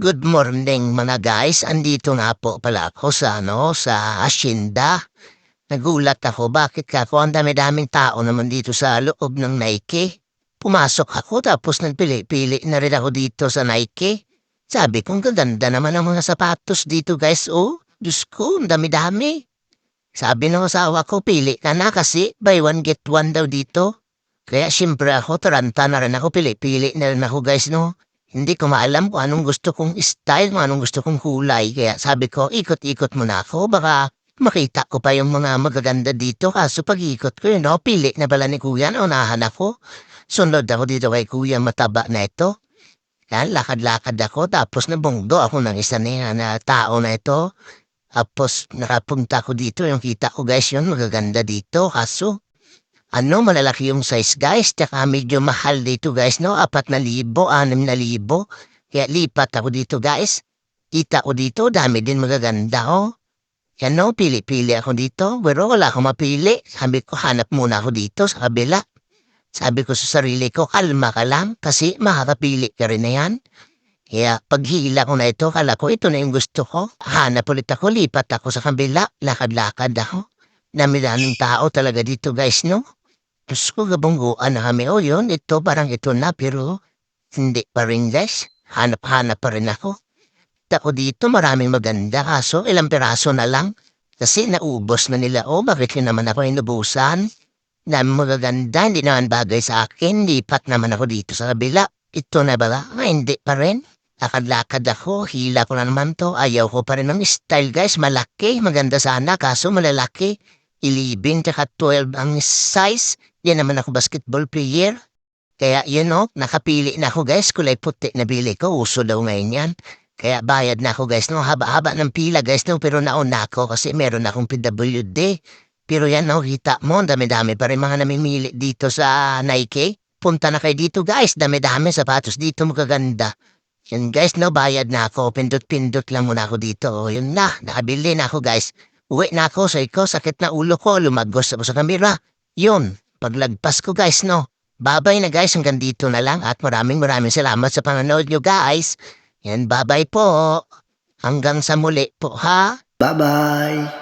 Good morning mga guys. Andito nga po pala ako sa ano, sa Hacienda. Nagulat ako bakit ka ako ang dami-daming tao naman dito sa loob ng Nike. Pumasok ako tapos nagpili-pili na rin ako dito sa Nike. Sabi kong gaganda naman ang mga sapatos dito guys. Oh, Diyos ko, ang dami-dami. Sabi ng asawa ko, pili ka na kasi buy one get one daw dito. Kaya siyempre ako, taranta na rin ako, pili-pili na rin ako guys no. Hindi ko maalam kung anong gusto kong style, kung anong gusto kong kulay. Kaya sabi ko, ikot-ikot muna ako. Baka makita ko pa yung mga magaganda dito. Kaso pag ikot ko yun, no, pili na pala ni kuya, naunahan ako. Sunod ako dito kay kuya, mataba na ito. Yan, lakad-lakad ako. Tapos nabunggo ako ng isa na, na tao na ito. Tapos nakapunta ko dito, yung kita ko guys yun, magaganda dito. Kaso, ano, malalaki yung size guys, tsaka medyo mahal dito guys, no? Apat na libo, anim na libo. Kaya lipat ako dito guys. Kita ko dito, dami din magaganda, oh. Yan no, pili-pili ako dito. Pero wala akong mapili. Sabi ko, hanap muna ako dito sa kabila. Sabi ko sa sarili ko, kalma ka lang kasi makakapili ka rin na yan. Kaya paghila ko na ito, kala ko ito na yung gusto ko. Hanap ulit ako, lipat ako sa kabila, lakad-lakad ako. Dami-daming tao talaga dito guys, no? Diyos ko, gabungguan na kami. O yun, ito parang ito na, pero hindi pa rin guys. Hanap-hanap pa rin ako. Ako dito, maraming maganda, kaso ilang piraso na lang. Kasi naubos na nila, o bakit yun naman ako inubusan? Dami magaganda, hindi naman bagay sa akin. Lipat naman ako dito sa kabila. Ito na ba? Ah, hindi pa rin. Lakad-lakad ako, hila ko na naman to. Ayaw ko pa rin ng style guys, malaki. Maganda sana, kaso malalaki. 11 tsaka 12 ang size. Yan naman ako basketball player. Kaya yun know, nakapili na ako guys, kulay puti na bili ko. Uso daw ngayon yan. Kaya bayad na ako guys, no, haba-haba ng pila guys, no, pero nauna ako kasi meron akong PWD. Pero yan, no, kita mo, dami-dami pa rin mga namimili dito sa Nike. Punta na kayo dito guys, dami-dami sapatos dito magaganda. Yan guys, no, bayad na ako, pindot-pindot lang muna ako dito. O, yun na, nakabili na ako guys. Uwi na ako sa iko, sakit na ulo ko, lumagos ako sa kamera. Yun, paglagpas ko guys, no. Babay na guys, hanggang dito na lang at maraming maraming salamat sa panonood nyo guys. Yan, babay po. Hanggang sa muli po ha. Bye-bye.